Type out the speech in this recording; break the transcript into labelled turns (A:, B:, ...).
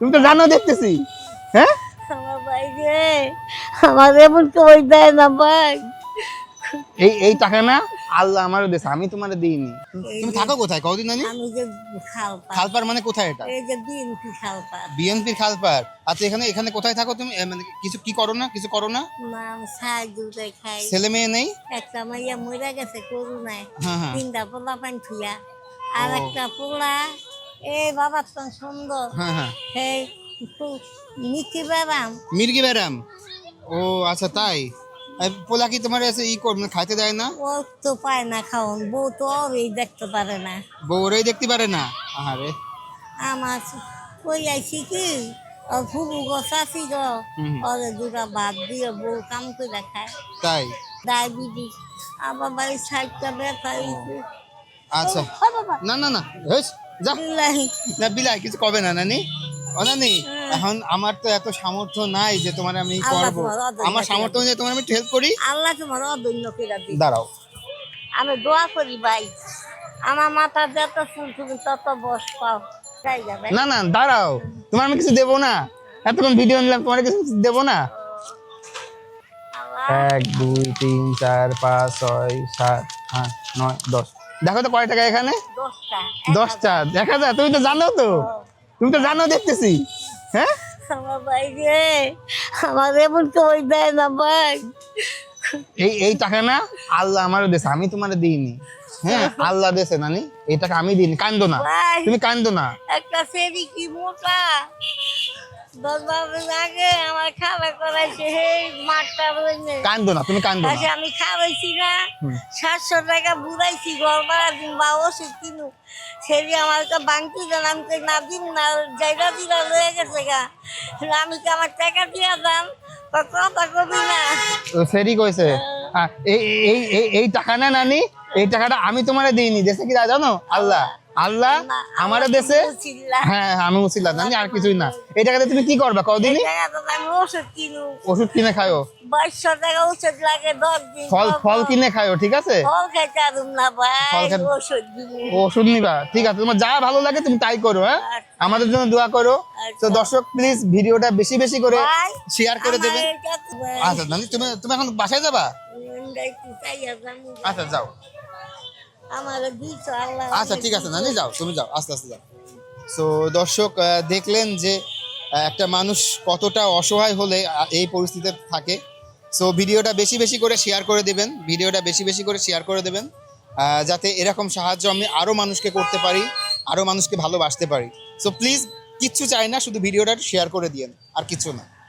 A: তুমি তো জানো দেখতেছি হ্যাঁ
B: আমার এমন কই দেয় না ভাই
A: এই এই টাকা না আল্লাহ আমারও দেশে আমি তোমার দিইনি তুমি থাকো কোথায় কতদিন নানি
B: আমি যে খালপার
A: খালপার মানে কোথায় এটা
B: এই যে বিএনপি খালপার
A: বিএনপি খালপার আচ্ছা এখানে এখানে কোথায় থাকো তুমি মানে কিছু কি করো না কিছু করো না
B: মা সাই দুধে খাই ছেলে মেয়ে নেই একটা মাইয়া মরে গেছে করুণায় হ্যাঁ, হ্যাঁ। তিনটা পোলা পান্তিয়া থুয়া আর একটা পোলা এ বাবা তো সুন্দর হ্যাঁ হ্যাঁ এই
A: মির্কি ব্যারাম ও আচ্ছা তাই পোলা কি তোমার এসে ই করবে মানে খাইতে দেয় না
B: ও তো পায় না খাওন বউ তো ওই দেখতে পারে না
A: বউ ওরাই দেখতে পারে না আরে
B: আমার কই আইছি কি আর ফুবু গছাছি গ ওরে দুটা বাদ দিয়ে বউ কাম করে খায় তাই ডায়াবেটিস আবার বাড়ির সাইডটা ব্যথা
A: আচ্ছা না না না না বিলাই কিছু কবে না নানি অনানি হ্যাঁ। এখন আমার তো এত সামর্থ্য নাই যে তোমার আমি করব
B: আমার সামর্থ্য অনুযায়ী তোমার আমি হেল্প করি আল্লাহ তোমার অদন্য করে দাঁড়াও আমি দোয়া করি ভাই আমার মাথার যত চুল তুমি তত বস পাও
A: না না দাঁড়াও তোমার আমি কিছু দেবো না এতক্ষণ ভিডিও নিলাম তোমার কিছু দেবো না এক দুই তিন চার পাঁচ ছয় সাত আট নয় দশ দেখো তো কয় টাকা এখানে দশটা দেখা হাজার তুমি তো জানো তো তুমি তো জানো দেখতেছি হ্যাঁ
B: আমার এমন কই দেয়
A: এই এই টাকা না আল্লাহ আমারও দেশে আমি তোমার দিইনি হ্যাঁ আল্লাহ দেশে নানি এই টাকা আমি দিইনি কান্দো না তুমি কান্দো না
B: একটা সেরি কি মোটা দশ দিন আমার করাইছে মাঠটা আচ্ছা, আমি তোমার টাকা বুড়াইছি ঘর কিনু আমি না জায়গা গেছে গা আমি তো আমার টাকা দিয়া
A: এই এই এই নানি এই টাকাটা আমি তোমারে দিইনি দেশে কি জানো আল্লাহ আল্লাহ আমার দেশে হ্যাঁ আমি মুসিল্লা জানি আর কিছুই না এই টাকাতে তুমি কি ওষুধ কিনে নিবা ঠিক আছে তোমার যা ভালো লাগে তুমি তাই করো হ্যাঁ আচ্ছা। আমাদের জন্য দোয়া করো তো আচ্ছা। দর্শক প্লিজ ভিডিওটা বেশি বেশি করে শেয়ার করে দেবে আচ্ছা তুমি তুমি এখন বাসায় যাবা আচ্ছা যাও আচ্ছা ঠিক আছে নানি যাও তুমি যাও আস্তে আস্তে যাও সো দর্শক দেখলেন যে একটা মানুষ কতটা অসহায় হলে এই পরিস্থিতিতে থাকে সো ভিডিওটা বেশি বেশি করে শেয়ার করে দেবেন ভিডিওটা বেশি বেশি করে শেয়ার করে দেবেন যাতে এরকম সাহায্য আমি আরও মানুষকে করতে পারি আরও মানুষকে ভালোবাসতে পারি সো প্লিজ কিচ্ছু চাই না শুধু ভিডিওটা শেয়ার করে দিয়েন আর কিছু না